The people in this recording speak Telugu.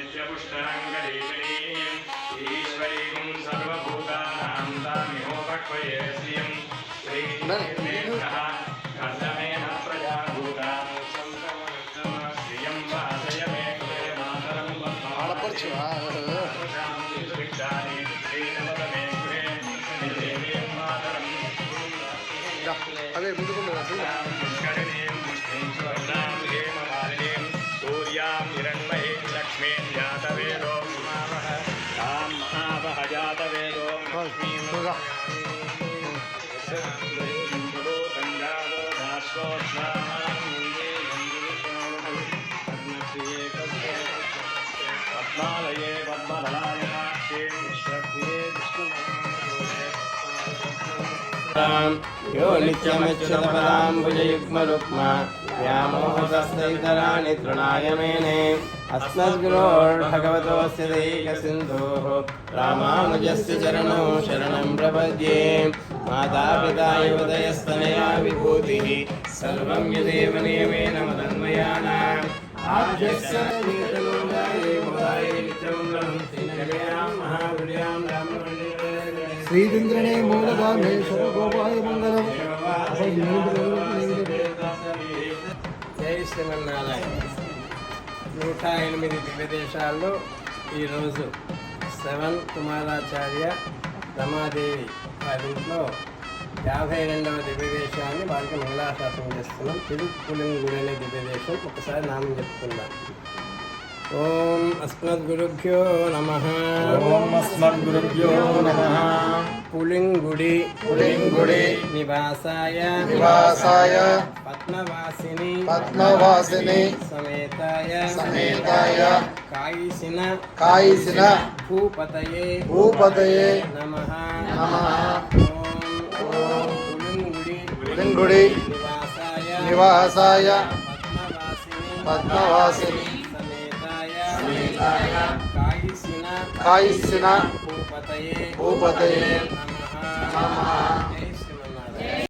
नित्यपुष्टरङ्गदेशनीम् ईश्वरीं सर्वभूतानां तामिहोपक्वये श्रियं श्रीनिर्मेन्द्रः कर्तमेन प्रजा भूतां श्रियं वासय मे कृते मातरं वृक्षानि श्रीनवद मे कृते मातरं अवे मुझे मुष्करणीयं मुष्टिं स्वर्णां यो नित्यमच्युतपदाम्बुजयुग्मरुक्मा व्यामोहतस्तैतराणि तृणाय मेने अस्मद्गुरोर्भगवतोऽस्य दैकसिन्धोः रामानुजस्य चरणौ शरणं प्रपद्ये मातापिता युवदयस्तनया विभूतिः सर्वं यदेव नियमेन मदन्मयानाम् आद्यस्य कीर्तनोदाये मोदाय नित्यमङ्गलं श्रीनगर्यां महापुर्यां నూట ఎనిమిది దివ్య దేశాల్లో ఈరోజు సెవెన్ కుమారాచార్య రమాదేవి వారింట్లో యాభై రెండవ దివ్య దేశాన్ని వారికి మంగళాశాసనం చేస్తున్నాం. తిరుపులింగుడి అనే దివ్య దేశం ఒకసారి నామం చెప్పుకుందాం. ॐ अस्मद्गुरुभ्यो नमः। ॐ अस्मद्गुरुभ्यो नमः। पुलिङ्गुडि। पुलिङ्गुडि। निवासाय। निवासाय। पद्मवासिनि। पद्मवासिनि। समेताय। समेताय। कायिसिन। कायिसिन। भूपतये। भूपतये। नमः। नमः। ॐ पुलिङ्गुडि। पुलिङ्गुडि। निवासाय। निवासाय। पद्मवासिनि। కాయిసిన భూపతయే భూపతయే నమః